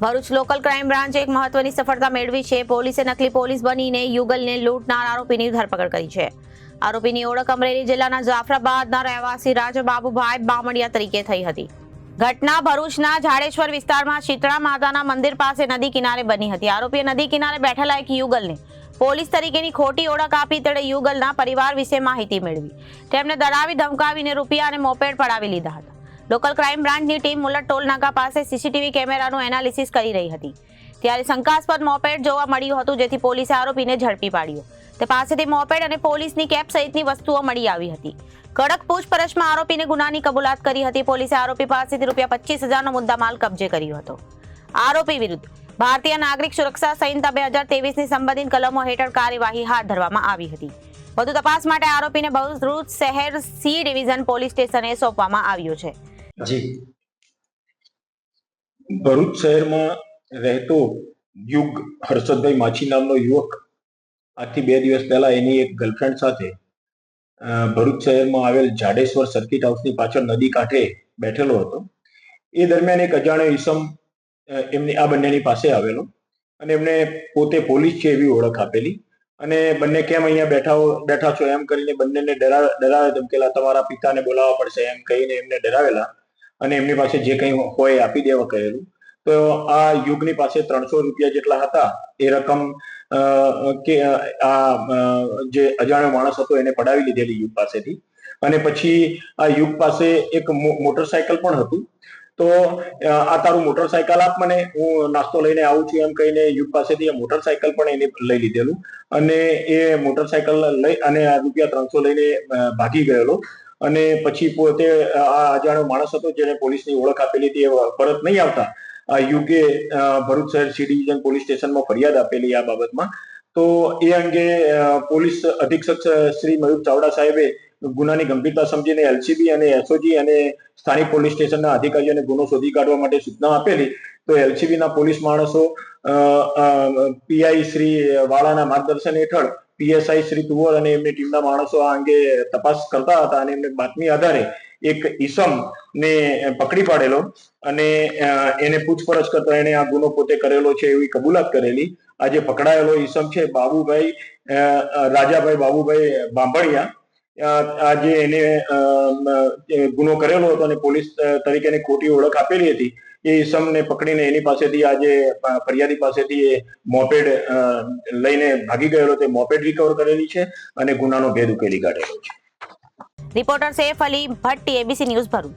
Bharuch local crime બ્રાન્ચે એક મહત્વની સફળતા મેળવી છે. પોલીસે નકલી પોલીસ બનીને યુગલને લૂંટનાર આરોપીની ધરપકડ કરી છે. આરોપીની ઓળખ અમરેલી જિલ્લાના જાફરાબાદના રહેવાસી રાજબાબુભાઈ બામણિયા તરીકે થઈ હતી. ઘટના ભરૂચના ઝાડેશ્વર વિસ્તારમાં શીતળા માતાના મંદિર પાસે નદી કિનારે બની હતી. આરોપીએ નદી કિનારે બેઠેલા એક યુગલને પોલીસ તરીકેની ખોટી ઓળખ આપી તેણે યુગલના પરિવાર વિશે માહિતી મેળવી. તેમને દડાવી ધમકાવીને રૂપિયા અને મોપેડ પડાવી લીધા હતા. લોકલ ક્રાઇમ બ્રાન્ચની ટીમ મુલટ ટોલ પાસે સીસીટીવી કેમેરાનું એનાલિસિસ કરી રહી હતી. ત્યારે શંકાસ્પદ મોપેડ જોવા મળ્યું હતું, જેથી પોલીસે આરોપીને ઝડપી પાડ્યો. તે પાસેથી મોપેડ અને પોલીસની કેપ સહિતની વસ્તુઓ મળી આવી હતી. કડક પૂછપરછમાં આરોપીને ગુનાની કબૂલાત કરી હતી. પોલીસે આરોપી પાસેથી રૂપિયા પચીસ હજારનો મુદ્દામાલ કબજે કર્યો હતો. આરોપી વિરુદ્ધ ભારતીય નાગરિક સુરક્ષા સંહિતા બે હજાર તેવીસની સંબંધિત કલમો હેઠળ કાર્યવાહી હાથ ધરવામાં આવી હતી. વધુ તપાસ માટે આરોપીને ભરૂચ શહેર સી ડિવિઝન પોલીસ સ્ટેશને સોંપવામાં આવ્યો છે. જી. ભરૂચ શહેરમાં રહેતો યુગ હર્ષદભાઈ માછી નામનો યુવક આજથી બે દિવસ પહેલા એની એક ગર્લફ્રેન્ડ સાથે ભરૂચ શહેરમાં આવેલ જાડેશ્વર સર્કિટ હાઉસની પાછળ નદી કાંઠે બેઠેલો હતો. એ દરમિયાન એક અજાણ્યો ઈસમ એમની, આ બંનેની પાસે આવેલો અને એમને પોતે પોલીસ છે એવી ઓળખ આપેલી અને બંને કેમ અહીંયા બેઠા બેઠા છો એમ કરીને બંનેને ડરા, ડરાવે ધમકેલા, તમારા પિતાને બોલાવવા પડશે એમ કહીને એમને ડરાવેલા. અને એમની પાસે જે કંઈ હોય આપી દેવા કહેલું. તો આ યુગની પાસે ત્રણસો રૂપિયા જેટલા હતા, એ રકમ કે આ જે અજાણ્યો માણસ હતો એને પડાવી લીધેલી યુગ પાસેથી. અને પછી આ યુગ પાસે એક મોટરસાયકલ પણ હતું. તો આ તારું મોટરસાયકલ આપ મને, હું નાસ્તો લઈને આવું છું એમ કહીને યુગ પાસેથી મોટરસાયકલ પણ એને લઈ લીધેલું. અને એ મોટરસાયકલ લઈ અને રૂપિયા ત્રણસો લઈને ભાગી ગયેલો. અને પછી પોતે આ અજાણ્યો માણસ હતો જેને પોલીસની ઓળખ આપેલી હતી એ પરત નહીં આવતા. આ અ, ભરૂચ શહેર સી ડિવિઝન પોલીસ સ્ટેશનમાં ફરિયાદ આપેલી આ બાબતમાં. તો એ અંગે પોલીસ અધિક્ષક શ્રી મયુર ચાવડા સાહેબે ગુનાની ગંભીરતા સમજીને એલસીબી અને એસઓજી અને સ્થાનિક પોલીસ સ્ટેશનના અધિકારીઓને ગુનો શોધી કાઢવા માટે સૂચના આપેલી તો એલસીબીના પોલીસ માણસો પીઆઈ શ્રી વાળાના માર્ગદર્શન હેઠળ પીએસઆઈ શ્રી તુવર અને એમની ટીમના માણસો આ અંગે તપાસ કરતા હતા અને એમને બાતમી આધારે એક ઈસમ ને પકડી પાડેલો અને એને પૂછપરછ કરતા એને આ ગુનો પોતે કરેલો છે એવી કબૂલાત કરેલી. આજે પકડાયેલો ઈસમ છે બાબુભાઈ રાજાભાઈ બાબુભાઈ બાંભણિયા. અ, આ જે એને ગુનો કરેલો હતો અને પોલીસ તરીકે એને ખોટી ઓળખ આપેલી હતી. એ ઈસમને પકડીને એની પાસેથી આજે ફરિયાદી પાસેથી એ મોપેડ લઈને ભાગી ગયેલો તે મોપેડ રિકવર કરેલી છે અને ગુનાનો ભેદ ઉકેલી કાઢેલો છે. Reporter Saif Ali Bhatti ABC news Bharuch.